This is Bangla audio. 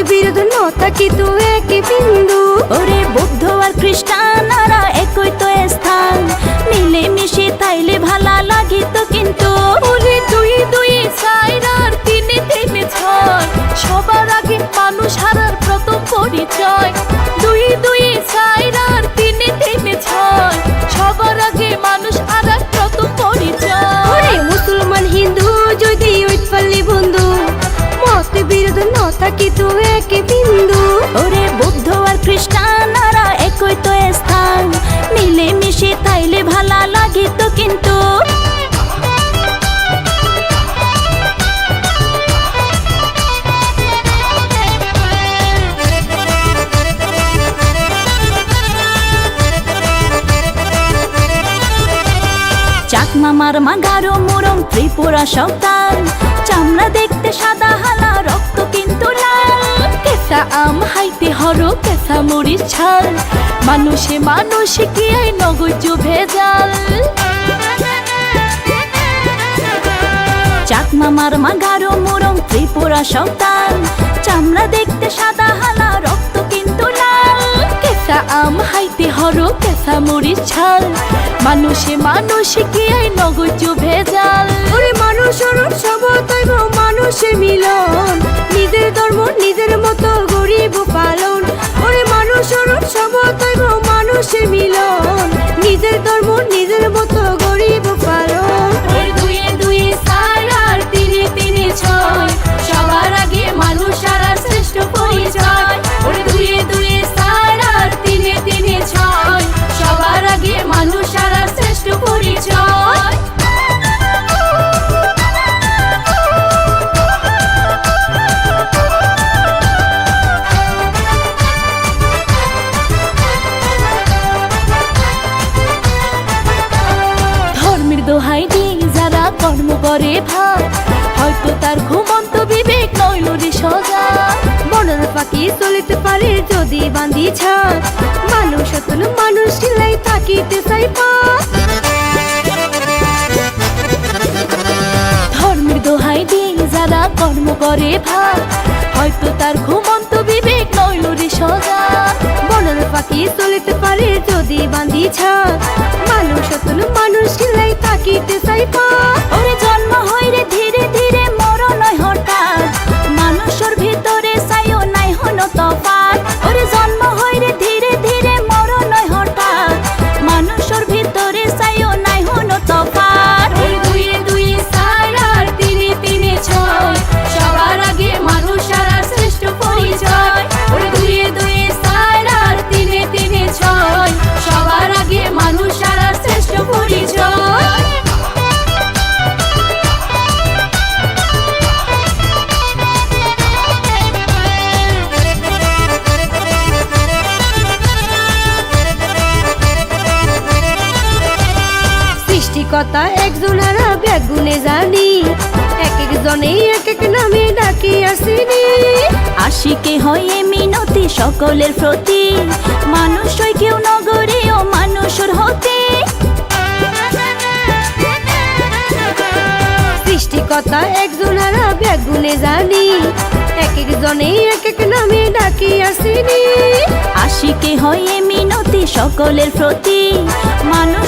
দুই বিরোধ নতা কিন্তু এক বিন্দু। ওরে বৌদ্ধ আর খ্রিস্টানারা একই তো স্থান। মিলেমিশে তাইলে ভালা লাগিত কিন্তু। চাকমামার মাগারো মুরম ত্রিপুরা সন্তান। চামড়া দেখতে সাদা হালা, রক্ত কিন্তু লাল। কেসা আম হাইতে হর কেসা মরিচ ছাল। মানুষে মানুষে কি আই নগজ ভেজাল মাগারো মুরম ত্রিপুরা সন্তান। চামড়া দেখতে সাদা হালা, রক্ত কিন্তু লাল। কেসা আম হাইতে হর কেসা মরিচ ছাল। মানুষে মানুষে কি আই নগজ ভেজাল ওরে মানুষের উৎসব তৈব মানুষে মিলন দোহাই দিয়ে যারা কর্ম করে ভাব হয়তো তার ঘুমন্ত বিবেক নইল রে সজা। বনের পাখি চলিতে পারে যদি বান্ধি ছাদ মানুষ তুল মানুষ সিলাই থাকিতে চাই পা। ধর্মের দোহাই দিয়ে যারা কর্ম করে ভাব হয়তো তার ঘুমন্ত বিবেক নইল রে সজা। বনের পাখি চলিতে পারে যদি তুল মানুষ தூக்கிட்டு சைப்பா সৃষ্টিকর্তা একজনেরা বেগুনে জানি। এক একজনে এক এক নামে ডাকি আসিনি। আশিকে হয়ে মিনতি সকলের প্রতি। মানুষ কেউ নগরে ও মানুষের হতে। সৃষ্টিকর্তা একজনেরা বেগুনে জানি। এক একজনে এক এক নামে ডাকি আসিনি। আশিকে হয়ে মিনতি সকলের প্রতি। মানুষ